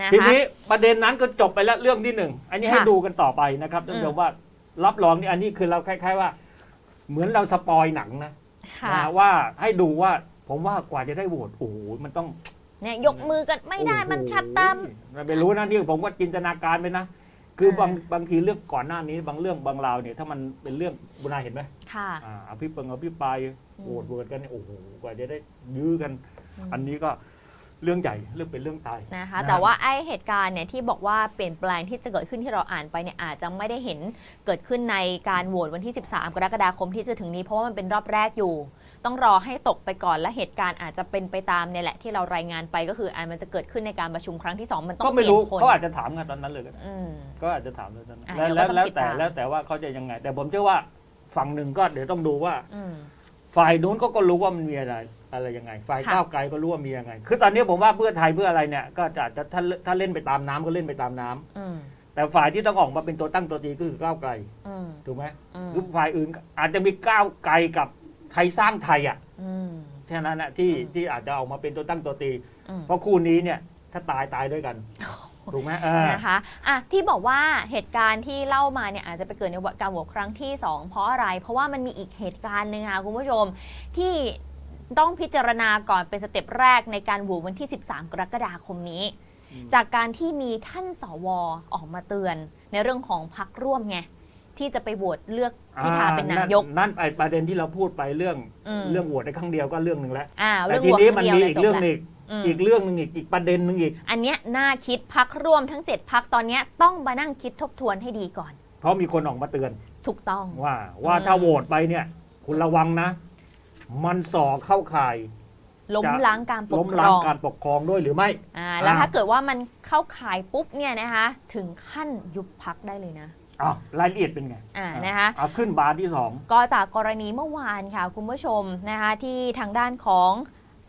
นะทีคะนี้ประเด็นนั้นก็จบไปแล้วเรื่องที่หนึ่งอันนี้ให้ค่ะดูกันต่อไปนะครับท่านผู้ชมว่ารับรองนี่อันนี้คือเราคล้าย ๆ ว่า เหมือนเราสปอยหนังนะค่ะนะว่าให้ดูว่าผมว่ากว่าจะได้โหวตโอ้โหมันต้องเนี่ยยกมือกันไม่ได้มันชัดตาม มันไม่รู้นะนี่ผมก็จินตนาการไปนะ คือเออบางบางทีเรื่องก่อนหน้านี้บางเรื่องบางราวเนี่ยถ้ามันเป็นเรื่องบุญนาเห็นไหมค่ะ อ่าอภิปรายอภิปรายโหวตโหวตกันเนี่ยโอ้โหกว่าจะได้ยื้อกัน อืม อันนี้ก็ เรื่องใหญ่เรื่องเป็นเรื่องตายนะคะนะแต่ว่าไอเหตุการณ์เนี่ยที่บอกว่าเปลี่ยนแปลงที่จะเกิดขึ้นที่เราอ่านไปเนี่ยอาจจะไม่ได้เห็นเกิดขึ้นในการโหวตวันที่ 13 กรกฎาคมที่จะถึงนี้เพราะว่ามันเป็นรอบแรกอยู่ ต้องรอให้ตกไปก่อนและเหตุการณ์อาจจะเป็นไปตามเนี่ยแหละที่เรารายงานไปก็คืออาจมันจะเกิดขึ้นในการประชุมครั้งที่ 2 มันต้อก็งเปไม่ลี่ยรู้นคนเขาอาจจะถามกันตอนนั้นเลยก็ได้อืม ก็อาจจะถามเลยตอนนั้นอะแล้วเดี๋ยวก็แล้วต้องแล้วแต่ติดตาม แล้วแต่ว่าเขาจะยังไง แต่ผมเชื่อว่าฝั่งหนึ่งก็เดี๋ยวต้องดูว่า อืม ฝ่ายนู้นก็ก็รู้ว่ามันมีอะไร อะไรยังไง ฝ่ายค่ะ ก้าวไกลก็รู้ว่ามียังไง คือตอนนี้ผมว่าเพื่อไทยเพื่ออะไรเนี่ยก็จะจะถ้าถ้าเล่นไปตามน้ำก็เล่นไปตามน้ำอืมแต่ฝ่ายที่ต้องออกมาเป็นตัวตั้งตัวตีก็คือก้าวไกลอืมถูกไหมอืมหรือฝ่ายอื่นก็อาจจะมีก้าวไกลกับไทยสร้างไทยอะอืม แค่นั้นนะที่อืม ที่อาจจะออกมาเป็นตัวตั้งตัวตี อืม เพราะคู่นี้เนี่ยถ้าตายตายด้วยกัน ถูกไหมเออ นะคะอะที่บอกว่าเหตุการณ์ที่เล่ามาเนี่ยอาจจะไปเกิดในการโหวตครั้งที่ 2 เพราะอะไร เพราะว่ามันมีอีกเหตุการณ์หนึ่งค่ะคุณผู้ชม ที่ ต้องพิจารณาก่อนเป็นสเต็ปแรกในการโหวตวันที่ 13 กรกฎาคมนี้อืมจากการที่มีท่านสวออกมาเตือน ในเรื่องของพักร่วมไงที่จะไปโหวตเลือกพิธาเป็นนายก นั่นไอประเด็นที่เราพูดไปเรื่องอืมเรื่องโหวตในครั้งเดียวก็เรื่องหนึ่งแล้วอ่าแต่เรื่องทีโหวตนี้ครั้มันงเดียวมีเลยอีกจบเรื่องหแล้วนึ่งอืมอีกเรื่องหนึ่งอีกอีกประเด็นหนึ่งอีก อันเนี้ยน่าคิดพักร่วมทั้ง 7พักตอนเนี้ยต้องมานั่งคิดทบทวนให้ดีก่อน เพราะมีคนออกมาเตือน ถูกต้องว่าว่าอืมถ้าโหวตไปเนี่ย คุณระวังนะ มันส่อเข้าข่าย ล้มจะ ล้างการปล้กมครล้างองการปกครองด้วยหรือไม่ อ่าแล้วอ่า ถ้าเกิดว่ามันเข้าข่ายปุ๊บเนี่ยนะคะถึงขั้นยุบพักได้เลยนะ อ้าวรายละเอียดเป็นไงอ่านะคะ เอาขึ้นบาร์ที่สอง ก็จากกรณีเมื่อวานค่ะคุณผู้ชมนะคะที่ทางด้านของ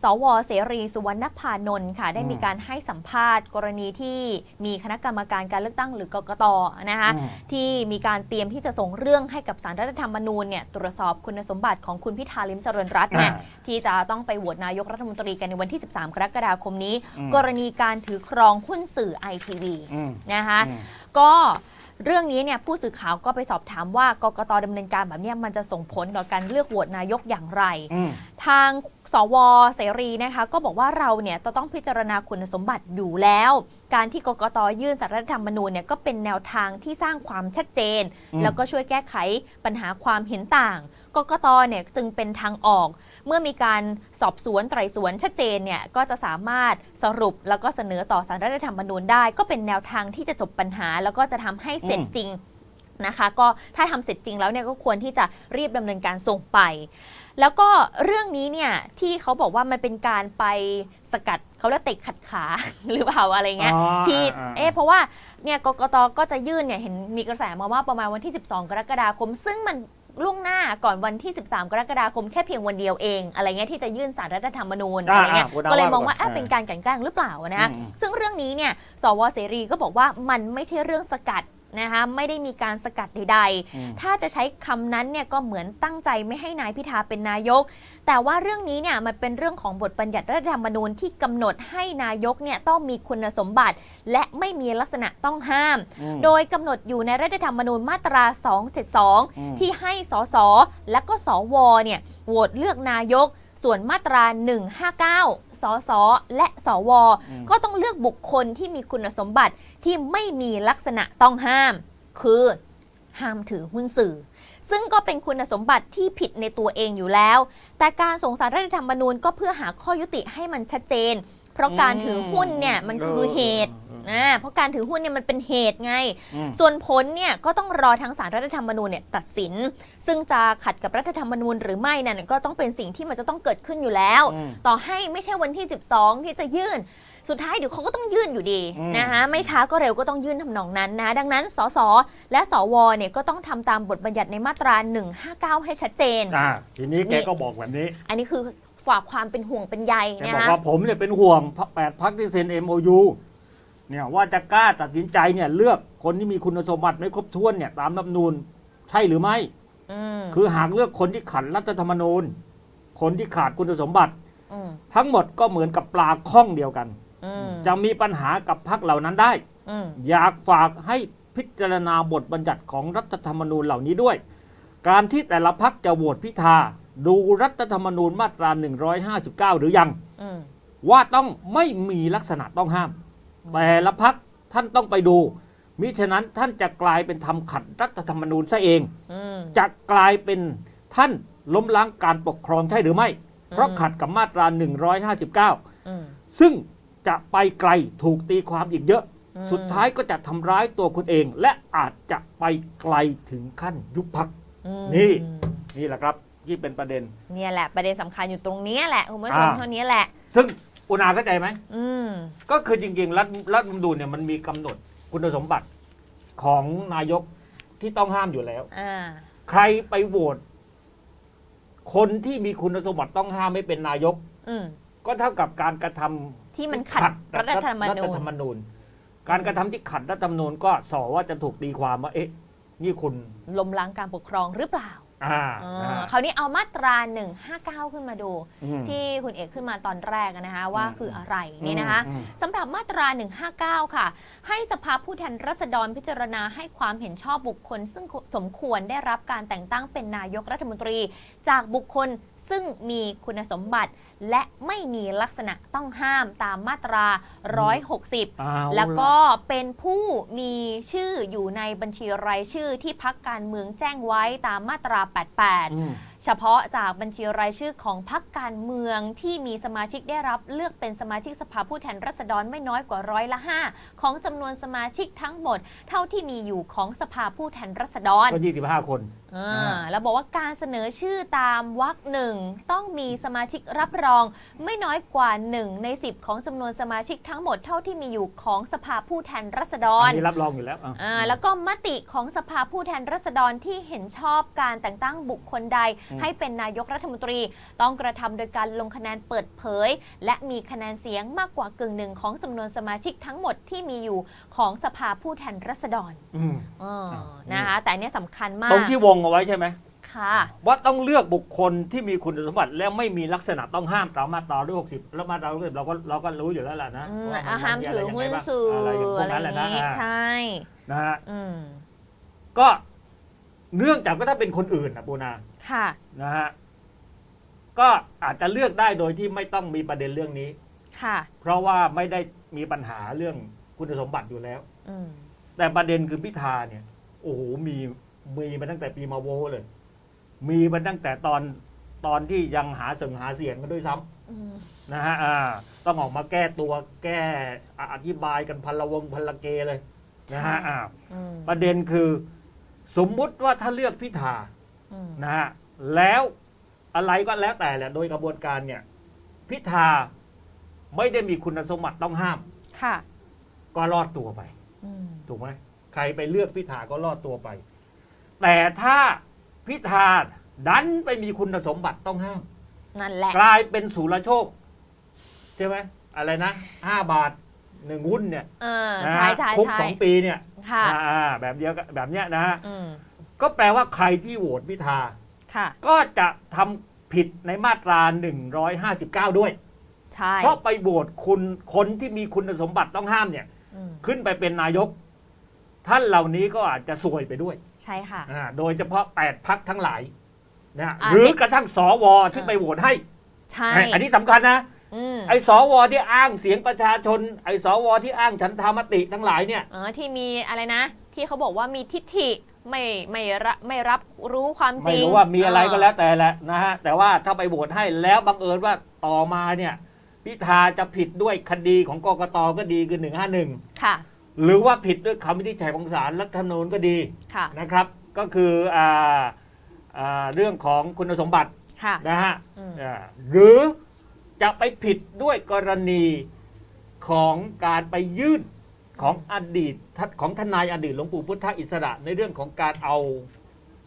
สวเสรีสุวรรณพานนท์ค่ะ ได้มีการให้สัมภาษณ์ กรณีที่มีคณะกรรมการการเลือกตั้งหรือกกตนะคะอืมที่มีการเตรียมที่จะส่งเรื่องให้กับสารรัฐธรรมนูญเนี่ยตรวจสอบคุณสมบัติของคุณพิธาลิมเจริญรัตน์เนี่ยอ่าที่จะต้องไปโหวตนายกรัฐมนตรีกันในวันที่ 13 กรกฎาคมนี้อืมกรณีการถือครองหุ้นสื่อไอทีวีอืมนะคะอืมก็ เรื่องนี้เนี่ยผู้สื่อข่าวก็ไปสอบถามว่ากกตดำเนินการแบบเนี้ยมันจะส่งผลต่อการเลือกโหวตนายกอย่างไรอืมทางสวเสรีนะคะก็บอกว่าเราเนี่ยจะต้องพิจารณาคุณสมบัติอยู่แล้ว การที่กกตยื่นสารรัฐธรรมนูญเนี่ยก็เป็นแนวทางที่สร้างความชัดเจนอืมแล้วก็ช่วยแก้ไขปัญหาความเห็นต่าง กกตเนี่ยจึงเป็นทางออก เมื่อมีการสอบสวนไตรสวนชัดเจนเนี่ยก็จะสามารถสรุปแล้วก็เสนอต่อสารรัฐธรรมนูญได้ ก็เป็นแนวทางที่จะจบปัญหา แล้วก็จะทำให้เสร็จอืมจริงนะคะก็ถ้าทำเสร็จจริงแล้วเนี่ยก็ควรที่จะรีบดำเนินการส่งไป แล้วก็เรื่องนี้เนี่ยที่เขาบอกว่ามันเป็นการไปสกัดเขาเรียกเตะขัดขาหรือเปล่าอะไรเงี้ยอ๋อที่อ่าเอ๊ะเพราะว่าเนี่ยกกตก็จะยื่นเนี่ยเห็นมีกระแสมาว่าประมาณวันที่ 12 กรกฎาคม ซึ่งมัน ล่วงหน้าก่อนวันที่ 13 กรกฎาคมแค่เพียงวันเดียวเอง อะไรเงี้ยที่จะยื่นสารรัฐธรรมนูญอะไรเงี้ยอ่าอ่าก็เลยมองว่าว่าก่อนเอ๊ะเป็นการกลันแกล้งหรือเปล่านะอืมซึ่งเรื่องนี้เนี่ยสวเสรีก็บอกว่ามันไม่ใช่เรื่องสกัด นะคะไม่ได้มีการสกัดใดๆอืมถ้าจะใช้คำนั้นเนี่ยก็เหมือนตั้งใจไม่ให้นายพิธาเป็นนายก แต่ว่าเรื่องนี้เนี่ยมันเป็นเรื่องของบทบัญญัติรัฐธรรมนูญที่กำหนดให้นายกเนี่ยต้องมีคุณสมบัติ และไม่มีลักษณะต้องห้ามอืมโดยกำหนดอยู่ในรัฐธรรมนูญมาตราอืม272 ที่ให้สสและก็สวเนี่ยโหวตเลือกนายก ส่วนมาตรา 159 สส และสวอืมก็ต้องเลือกบุคคลที่มีคุณสมบัติที่ไม่มีลักษณะต้องห้าม คือ ห้ามถือหุ้นสื่อ ซึ่งก็เป็นคุณสมบัติที่ผิดในตัวเองอยู่แล้ว แต่การส่งสารรัฐธรรมนูญก็เพื่อหาข้อยุติให้มันชัดเจน เพราะการถือหุ้นเนี่ยมันคือเหตุ นะเพราะการถือหุ้นเนี่ยมันเป็นเหตุไง อืม ส่วนผลเนี่ยก็ต้องรอทางสารรัฐธรรมนูญเนี่ยตัดสิน ซึ่งจะขัดกับรัฐธรรมนูญหรือไม่นั่นก็ต้องเป็นสิ่งที่มันจะต้องเกิดขึ้นอยู่แล้ว อืม ต่อให้ไม่ใช่วันที่ 12 ที่จะยื่น สุดท้ายเดี๋ยวเขาก็ต้องยื่นอยู่ดีอืม นะคะไม่ช้าก็เร็วก็ต้องยื่นทำนองนั้นนะ ดังนั้นสสและสวเนี่ยก็ต้องทำตามบทบัญญัติในมาตรา 159 ให้ชัดเจน อ่าทีนี้แกก็บอกแบบนี้ อันนี้คือฝากความเป็นห่วงเป็นใยแกนะบอกคะว่าผมเนี่ยเป็นห่วงพรรคแปดพักที่เซ็น MOU เนี่ยว่าจะกล้าตัดสินใจเนี่ยเลือกคนที่มีคุณสมบัติไม่ครบถ้วนเนี่ยตามรัฐธรรมนูญใช่หรือไม่อืมคือหากเลือกคนที่ขัดรัฐธรรมนูญ คนที่ขาดคุณสมบัติอืมทั้งหมดก็เหมือนกับปลาข้องเดียวกันออืมจะมีปัญหากับพักเหล่านั้นได้อืมอยากฝากให้พิจารณาบทบัญญัติของรัฐธรรมนูญเหล่านี้ด้วย การที่แต่ละพักจะโหวตพิธาดูรัฐธรรมนูญมาตรา 159 หรือยังอืมว่าต้องไม่มีลักษณะต้องห้าม แต่ละพักท่านต้องไปดู มิฉะนั้นท่านจะกลายเป็นทำขัดรัฐธรรมนูญซะเองอืมจะกลายเป็นท่านล้มล้างการปกครองใช่หรือไม่ เพราะอืมขัดกับมาตรา 159อืมซึ่งจะไปไกลถูกตีความอีกเยอะอืมสุดท้ายก็จะทำร้ายตัวคุณเอง และอาจจะไปไกลถึงขั้นยุบพักอืมนี่นี่แหละครับที่เป็นประเด็น เนี่ยแหละประเด็นสำคัญอยู่ตรงเนี้ยแหละคุณผู้ชมอ่าเท่านี้แหละ ซึ่ง อุณาเข้าใจไหมอืมก็คือจริงๆ รัฐรัฐธรรมนูญเนี่ยมันมีกำหนดคุณสมบัติของนายกที่ต้องห้ามอยู่แล้ว อ่า ใครไปโหวตคนที่มีคุณสมบัติต้องห้ามไม่เป็นนายก อืม ก็เท่ากับการกระทำที่มันขัดรัฐธรรมรันูฐญธรรมนูญ การกระทำที่ขัดรัฐธรรมนูญก็สอว่าจะถูกตีความว่าเอ๊ะ นี่คุณ ล้มล้างการปกครองหรือเปล่า อ่าอ่นะาฮะ คราวนี้เอามาตรา 159 ขึ้นมาดู อืมที่คุณเอกขึ้นมาตอนแรกอะนะคะว่าอืมคืออะไรนี่นะคะอืม สำหรับมาตรา 159 ค่ะ ให้สภาผู้แทนราษฎรพิจารณาให้ความเห็นชอบบุคคล ซึ่งสมควรได้รับการแต่งตั้งเป็นนายกรัฐมนตรี จากบุคคลซึ่งมีคุณสมบัติ และไม่มีลักษณะต้องห้ามตามมาตรา 160เอาแล้วก็ละเป็นผู้มีชื่ออยู่ในบัญชีรายชื่อที่พักการเมืองแจ้งไว้ตามมาตรา 88อืม เฉพาะจากบัญชีรายชื่อของพรรคการเมืองที่มีสมาชิกได้รับเลือกเป็นสมาชิกสภาผู้แทนราษฎรไม่น้อยกว่าร้อยละ 5 ของจำนวนสมาชิกทั้งหมด เท่าที่มีอยู่ของสภาผู้แทนราษฎรก็ยี่สิบห้าคนอ่าอ่าแล้วบอกว่าการเสนอชื่อตามวรรคหนึ่งต้องมีสมาชิกรับรอง ไม่น้อยกว่า 1 ใน 10 ของจำนวนสมาชิกทั้งหมดเท่าที่มีอยู่ของสภาผู้แทนราษฎรอันนี้รับรองอยู่แล้วอะอ่าแล้วก็มติของสภาผู้แทนราษฎรที่เห็นชอบการแต่งตั้งบุคคลใดอืมให้เป็นนายกรัฐมนตรี ต้องกระทำโดยการลงคะแนนเปิดเผย และมีคะแนนเสียงมากกว่ากึ่งหนึ่งของจำนวนสมาชิกทั้งหมดที่มีอยู่ของสภาผู้แทนราษฎรอืมอ๋ออ่านะคะแต่อันเนี้ยสำคัญมาตรกงที่วงเอาไว้ใช่ไหมค่ะว่าต้องเลือกบุคคลที่มีคุณสมบัติและไม่มีลักษณะต้องห้ามตามมาตราด้วยหกสิบแล้วมาตราด้วยเราก็เราก็รู้อยู่แล้วแหละนะอืมว่นอะห้ามนถือหุ้นสื่ออะไรอย่างพวอะกไรนั้นอแหละย่างนะนี้อ่าใช่นะฮะอืมก็ เนื่องจากก็ถ้าเป็นคนอื่นนะปูนาค่ะ นะฮะก็อาจจะเลือกได้โดยที่ไม่ต้องมีประเด็นเรื่องนี้ ค่ะ เพราะว่าไม่ได้มีปัญหาเรื่องคุณสมบัติอยู่แล้ว อืม แต่ประเด็นคือพิธาเนี่ย โอ้โหมีมีมาตั้งแต่ปีมาโวเลย มีมาตั้งแต่ตอนตอนที่ยังหาเสียงหาเสียงกันด้วยซ้ำ อืม นะฮะอ่าต้องออกมาแก้ตัวแก้อธิบายกันพันละวงพันละเกเลยนะฮะอ่าอืม ประเด็นคือ สมมุติว่าถ้าเลือกพิธาอืมนะฮะแล้วอะไรก็แล้วแต่แหละโดยกระบวนการเนี่ย พิธาไม่ได้มีคุณสมบัติต้องห้าม ค่ะก็รอดตัวไป อืมถูกไหมใครไปเลือกพิธาก็รอดตัวไป แต่ถ้าพิธาดันไปมีคุณสมบัติต้องห้าม นั่นแหละ กลายเป็นสุรโชค ใช่ไหมอะไรนะห้าบาทหนึ่งหุ้นเนี่ยเออนะใช่ฮะใช่คุกใช่สองปีเนี่ย ค่ะ อ่าแบบเดียวกันแบบเนี้ยนะฮะอืมก็แปลว่าใครที่โหวตพิธา ค่ะ ก็จะทำผิดในมาตรา 159 ด้วย ใช่เพราะไปโหวตคุณคนที่มีคุณสมบัติต้องห้ามเนี่ย อืมขึ้นไปเป็นนายก ท่านเหล่านี้ก็อาจจะซวยไปด้วยใช่ค่ะ อ่าโดยเฉพาะ 8พักทั้งหลายนะอ่าหรือกระทั่งสวที่อ่าไปโหวตให้ใช่ อันนี้สำคัญนะอืม ไอ้สวที่อ้างเสียงประชาชน ไอ้สวที่อ้างฉันทามติทั้งหลายเนี่ยอ๋อที่มีอะไรนะ ที่เขาบอกว่ามีทิฏฐิไม่ไม่รับไม่รับรู้ความจไม่ริงรู้ว่ามีอะไรก็แล้วแต่แหละนะฮะแต่ว่าถ้าไปโหวตให้แล้วบังเอิญว่าต่อมาเนี่ยพิธาจะผิดด้วยคดีของกกตก็ดีคือ151ค่ะหรือว่าผิดด้วยคำวินิจฉัยของศาลรัฐธรรมนูญก็ดีค่ะนะครับ ก็คืออ่าอ่าเรื่องของคุณสมบัติค่ะนะฮะอืมอ่าหรือ จะไปผิดด้วยกรณีของการไปยื่นของอดีตทัของทนายอดีตหลวงปู่พุทธอิสระ ในเรื่องของการเอา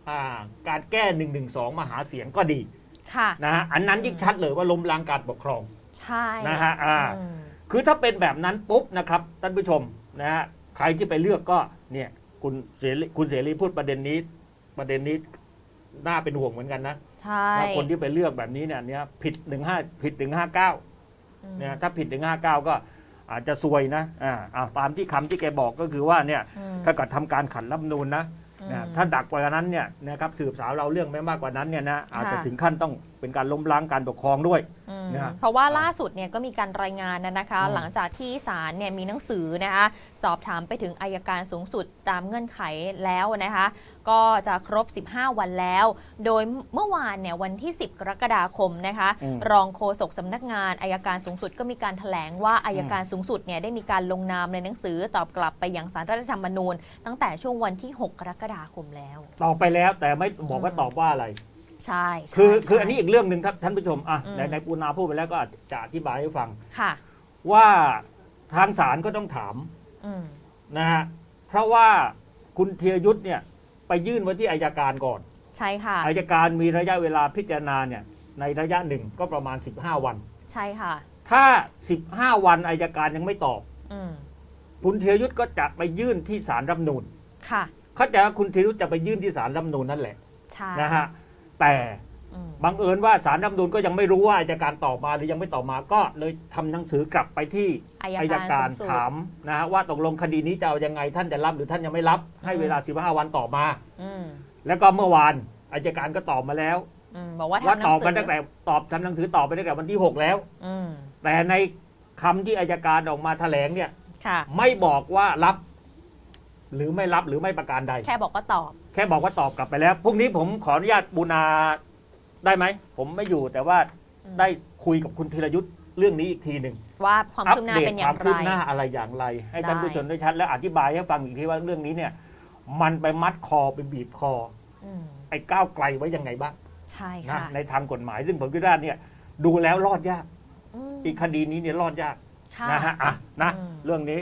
อ่าการแก้1นึมาหาเสียงก็ดีค่ะนะฮะอันนั้นยิ่งชัดเลยว่าล้มล้างการปกครองใช่นะฮะอ่าอืมคือถ้าเป็นแบบนั้นปุ๊บนะครับท่านผู้ชมนะฮะใครที่ไปเลือกก็เนี่ยคุณเสรีคุณเสรีพูดประเด็นนี้ ประเด็นนี้น่าเป็นห่วงเหมือนกันนะ ใช่ว่าคนที่ไปเลือกแบบนี้เนี่ยเนี่ยผิดหนึ่งห้าผิดถึงห้าเก้าอืมเนี่ยถ้าผิดถึงห้าเก้าก็อาจจะซวยนะอ่าอ่าตามที่คำที่แกบอกก็คือว่าเนี่ยอืมถ้าเกิดทำการขัดรัฐธรรมนูญนะอืมนะถ้าดักกว่านั้นเนี่ยนะครับสืบสาวเราเรื่องไม่มากกว่านั้นเนี่ยนะอาจจะค่ะถึงขั้นต้องเป็นการล้มล้างการปกครองด้วย อืมนะเพราะว่าล่าสุดเนี่ยก็มีการรายงานนะนะคะ อืม หลังจากที่ศาลเนี่ยมีหนังสือนะคะสอบถามไปถึงอายการสูงสุดตามเงื่อนไขแล้วนะคะ ก็จะครบ 15 วันแล้ว โดยเมื่อวานเนี่ยวันที่ 10 กรกฎาคมนะคะ อืม รองโฆษกสำนักงานอายการสูงสุดก็มีการถแถลงว่าอายการสูงสุดเนี่ยได้มีการลงนามในหนังสือตอบกลับไปยังสารรัฐธรรมนูญ ตั้งแต่ช่วงวันที่ 6 กรกฎาคมแล้ว ตอบไปแล้วแต่ไม่บอกว่าตอบว่าอะไร ใช่ใช่คือใช่คืออันนี้อีกเรื่องหนึ่งครับท่านผู้ชมอะอืมในในปูนาพูดไปแล้วก็อาจจะอธิบายให้ฟัง ค่ะ ว่าทางศาลก็ต้องถามอืมนะฮะเพราะว่าคุณเทียยุทธเนี่ยไปยื่นไว้ที่อายการก่อน ใช่ค่ะ อายการมีระยะเวลาพิจารณาเนี่ยในระยะหนึ่งก็ประมาณ 15 วัน ใช่ค่ะ ถ้า 15 วันอายการยังไม่ตอบ อืมคุณเทียยุทธก็จะไปยื่นที่ศาลรัฐธรรมนูญค่ะ เข้าใจว่าคุณเทียยุทธจะไปยื่นที่ศาลรัฐธรรมนูญนั่นแหละใช่ นะฮะ แต่อืมบังเอิญว่าศาลรัฐธรรมนูญก็ยังไม่รู้ว่าอายการตอบมาหรือยังไม่ตอบมาก็เลยทำหนังสือกลับไปที่อายอายการการสูงสุดถามนะฮะว่าตกลงคดีนี้จะเอายังไงท่านจะรับหรือท่านยังไม่รับ ให้เวลา 15 วันตอบมาอืมแล้วก็เมื่อวานอายการก็ตอบมาแล้วอืมบอกว่าว่าทำหนัตงอบสืมาตั้งแต่ตอบทำหนังสือตอบไปตั้งแต่วันที่ 6 แล้วอืมแต่ในคำที่อายการออกมาแถลงเนี่ยค่ะไม่บอกว่ารับ หรือไม่รับหรือไม่ประการใด แค่บอกว่าตอบ แค่บอกว่าตอบกลับไปแล้วพรุ่งนี้ผมขออนุญาตบูนาได้ไหม ผมไม่อยู่แต่ว่าอืมได้คุยกับคุณธีรยุทธ์เรื่องนี้อีกทีหนึ่งว่าความอัคืบหน้าเดตเป็นอคย่าวามงคืไรบหน้าอะไรอย่างไร ให้ท่านได้ผู้ชมได้ชัด และอธิบายให้ฟังอีกทีว่าเรื่องนี้เนี่ย มันไปมัดคอไปบีบคออืมไอ้ก้าวไกลไว้ยังไงบ้างใช่นะค่ะในทางกฎหมายซึ่งผมคิดว่าเนี่ย ดูแล้วรอดยากอืมอีกคดีนี้เนี่ยรอดยากค่ะนะฮะอะนะอืมเรื่องนี้